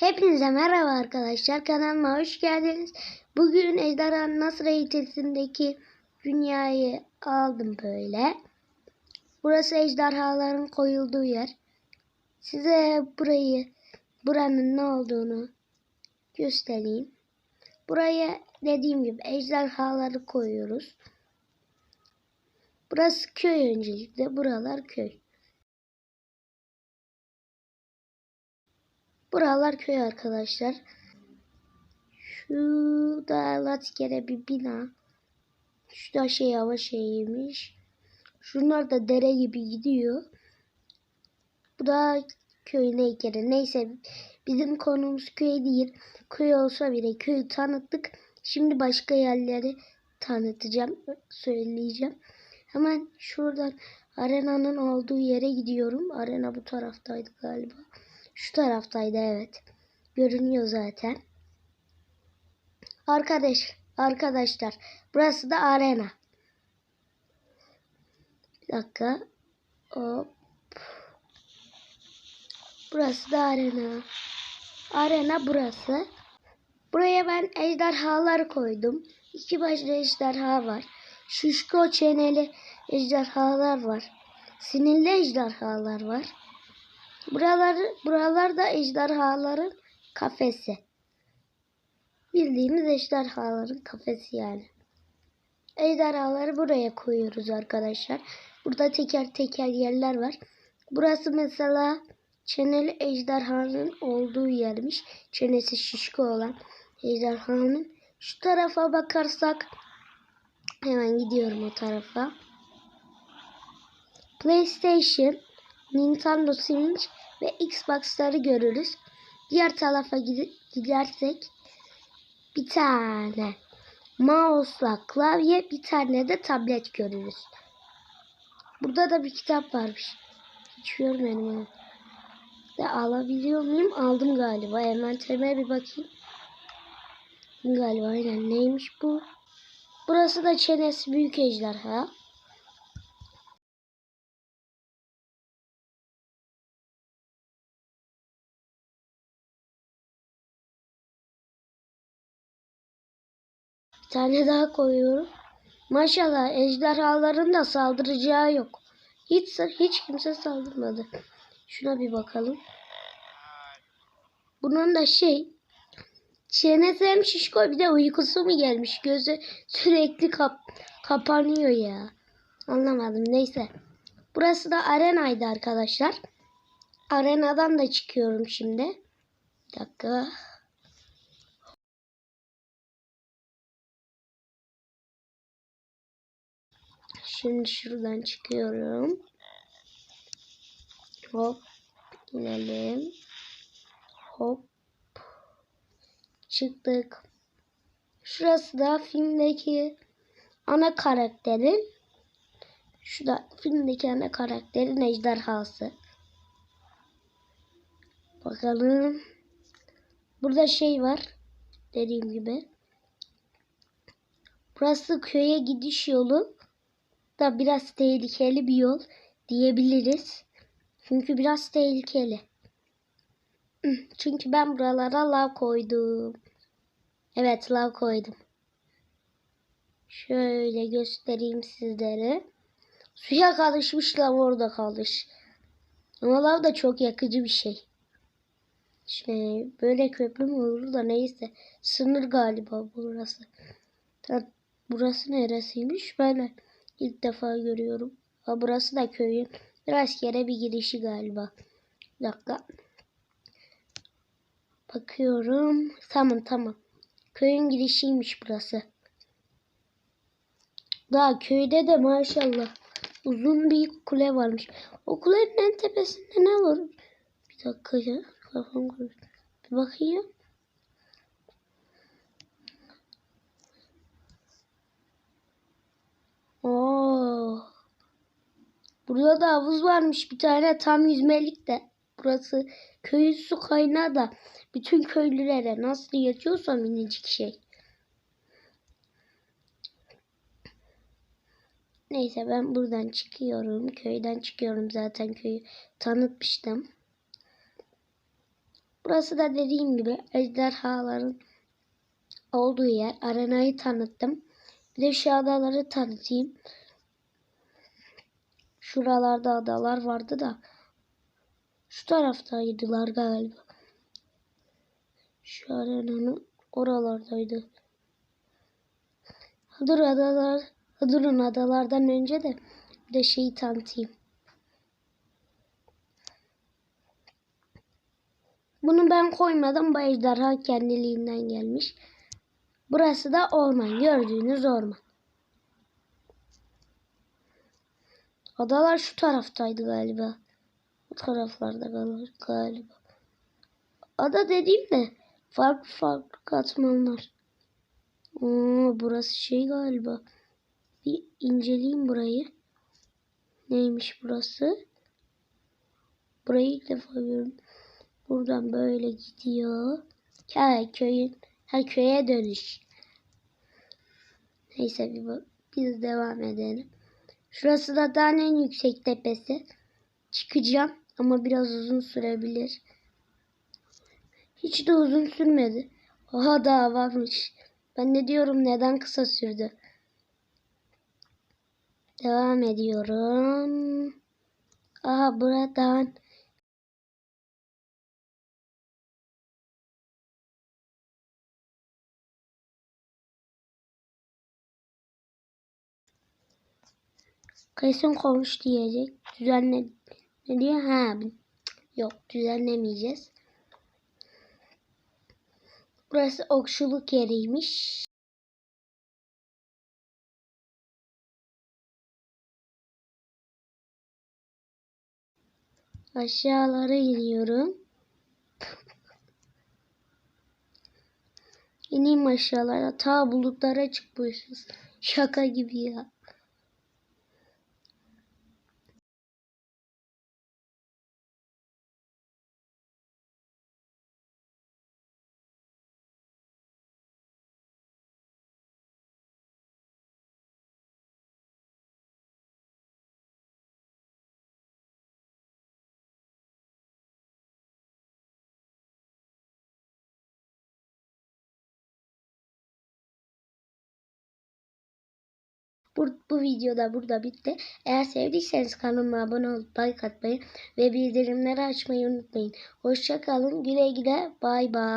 Hepinize merhaba arkadaşlar. Kanalıma hoş geldiniz. Bugün Ejderha Nasır Eğitimindeki dünyayı aldım böyle. Burası ejderhaların koyulduğu yer. Size burayı, buranın ne olduğunu göstereyim. Buraya dediğim gibi ejderhaları koyuyoruz. Burası köy öncelikle. Buralar köy. Buralar köy arkadaşlar. Şu da latikere bir bina. Şu da şey hava şeyiymiş. Şunlar da dere gibi gidiyor. Bu da köy ne kere. Neyse bizim konumuz köy değil. Köy olsa bile köyü tanıttık. Şimdi başka yerleri tanıtacağım. Söyleyeceğim. Hemen şuradan arenanın olduğu yere gidiyorum. Arena bu taraftaydı galiba. Şu taraftaydı evet. Görünüyor zaten. Arkadaş, arkadaşlar burası da arena. Bir dakika. Hop. Burası da arena. Arena burası. Buraya ben ejderhalar koydum. İki başlı ejderha var. Şuşko çeneli ejderhalar var. Sinirli ejderhalar var. Buraları, buralarda ejderhaların kafesi. Bildiğimiz ejderhaların kafesi yani. Ejderhaları buraya koyuyoruz arkadaşlar. Burada teker teker yerler var. Burası mesela çeneli ejderhanın olduğu yermiş. Çenesi şişko olan ejderhanın. Şu tarafa bakarsak hemen gidiyorum o tarafa. PlayStation, Nintendo Switch ve Xbox'ları görürüz. Diğer tarafa gidersek bir tane mouse'la klavye bir tane de tablet görürüz. Burada da bir kitap varmış. Hiç görmedim onu. De alabiliyor muyum? Aldım galiba. Hemen temel bir bakayım. Galiba aynen. Neymiş bu? Burası da çenesi büyük ejderha. Tane daha koyuyorum. Maşallah ejderhaların da saldıracağı yok. Hiç hiç kimse saldırmadı. Şuna bir bakalım. Bunun da şey çenesi hem şişko bir de uykusu mu gelmiş? Gözü sürekli kap kapanıyor ya. Anlamadım. Neyse. Burası da arenaydı arkadaşlar. Arenadan da çıkıyorum şimdi. Bir dakika. Şimdi şuradan çıkıyorum. Hop. inelim. Hop. Çıktık. Şurası da filmdeki ana karakterin şu da filmdeki ana karakterin ejderhası. Bakalım. Burada şey var. Dediğim gibi. Burası köye gidiş yolu da biraz tehlikeli bir yol diyebiliriz. Çünkü biraz tehlikeli. Çünkü ben buralara lav koydum. Evet lav koydum. Şöyle göstereyim sizlere. Suya kalışmış lav orada kalış. Ama lav da çok yakıcı bir şey. Şey, böyle köprü mü olur da neyse. Sınır galiba burası. Burası neresiymiş? Ben ilk defa görüyorum. Ha, burası da köyün yere bir girişi galiba. Bir dakika. Bakıyorum. Tamam tamam. Köyün girişiymiş burası. Daha köyde de maşallah uzun bir kule varmış. O kulenin en tepesinde ne var? Bir dakika ya. Kafam karıştı. Bir bakayım. Oo. Burada da havuz varmış bir tane tam yüzmelik de. Burası köyün su kaynağı da bütün köylülere nasıl yetiyorsa minicik şey. Neyse ben buradan çıkıyorum. Köyden çıkıyorum zaten köyü tanıtmıştım. Burası da dediğim gibi ejderhaların olduğu yer. Arenayı tanıttım. Bir de şu adaları tanıtayım. Şuralarda adalar vardı da şu taraftaydılar galiba. Şu arenanın oralardaydı. Hıdır adalar, Hıdır'ın adalardan önce de bir de şeyi tanıtayım. Bunu ben koymadım. Bu ejderha kendiliğinden gelmiş. Burası da orman. Gördüğünüz orman. Adalar şu taraftaydı galiba. Bu taraflarda gal- galiba. Ada dediğim de farklı farklı katmanlar. Oo, burası şey galiba. Bir inceleyeyim burayı. Neymiş burası? Burayı ilk defa görüyorum. Buradan böyle gidiyor. Ha köyün ha köye dönüş. Neyse bir biz devam edelim. Şurası da dağın en yüksek tepesi. Çıkacağım ama biraz uzun sürebilir. Hiç de uzun sürmedi. Oha daha varmış. Ben de diyorum neden kısa sürdü. Devam ediyorum. Aha buradan kesin konuş diyecek. Düzenle ne diyor? Ha yok düzenlemeyeceğiz. Burası okçuluk yeriymiş. Aşağılara iniyorum. İneyim aşağılara. Ta bulutlara çıkmışız. Şaka gibi ya. Bu, bu videoda burada bitti. Eğer sevdiyseniz kanalıma abone olup like atmayı ve bildirimleri açmayı unutmayın. Hoşça kalın. Güle güle. Bay bay.